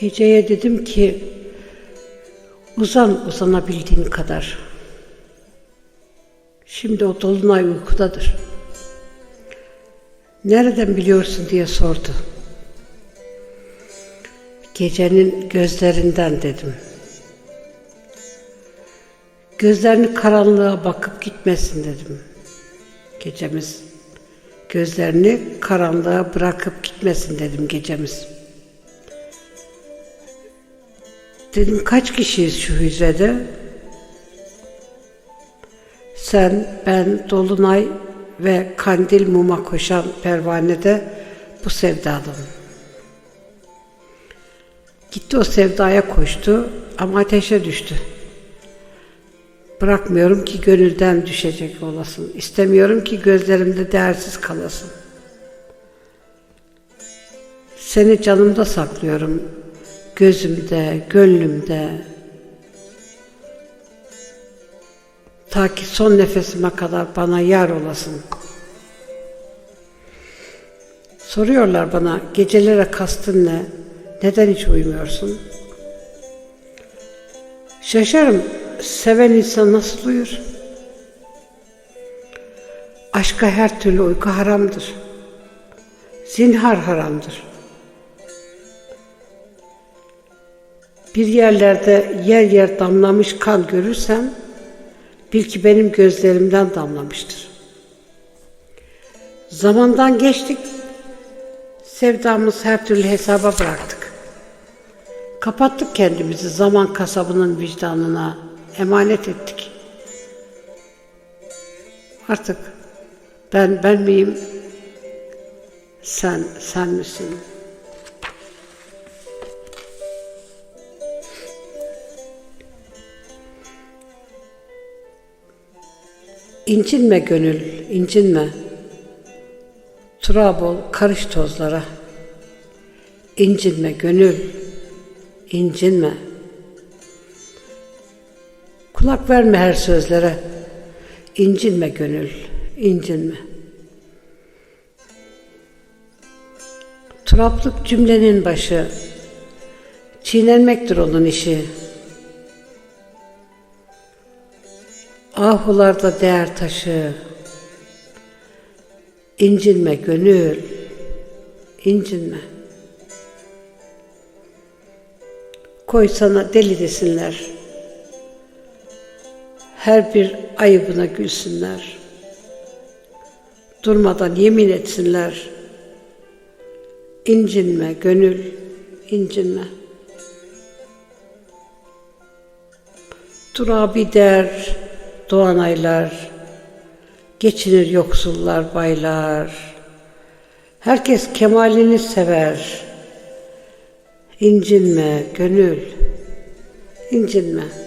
Geceye dedim ki uzan uzanabildiğin kadar. Şimdi o dolunay uykudadır. Nereden biliyorsun diye sordu. Gecenin gözlerinden dedim. Gözlerini karanlığa bakıp gitmesin dedim. Gecemiz gözlerini karanlığa bırakıp gitmesin dedim gecemiz. Dedim kaç kişiyiz şu hücrede? Sen, ben, Dolunay ve kandil muma koşan pervanede bu sevdadan. Gitti o sevdaya koştu ama ateşe düştü. Bırakmıyorum ki gönülden düşecek olasın. İstemiyorum ki gözlerimde değersiz kalasın. Seni canımda saklıyorum. Gözümde, gönlümde. Ta ki son nefesime kadar bana yar olasın. Soruyorlar bana gecelere kastın ne? Neden hiç uyumuyorsun? Şaşarım. Seven insan nasıl uyur? Aşka her türlü uyku haramdır. Zinhar haramdır. Bir yerlerde yer yer damlamış kan görürsem, bil ki benim gözlerimden damlamıştır. Zamandan geçtik, sevdamız her türlü hesaba bıraktık. Kapattık kendimizi zaman kasabının vicdanına, emanet ettik. Artık ben ben miyim? Sen sen misin? İncinme gönül, incinme. Turab ol, karış tozlara. İncinme gönül, incinme. Kulak verme her sözlere. İncinme gönül, incinme. Turaplık cümlenin başı. Çiğnenmektir onun işi. Ahularda değer taşı. İncinme gönül, incinme. Koy sana deli desinler. Her bir ayıbına gülsünler. Durmadan yemin etsinler. İncinme gönül, incinme. Turabi der, doğan aylar, geçinir yoksullar baylar. Herkes kemalini sever. İncinme gönül, incinme.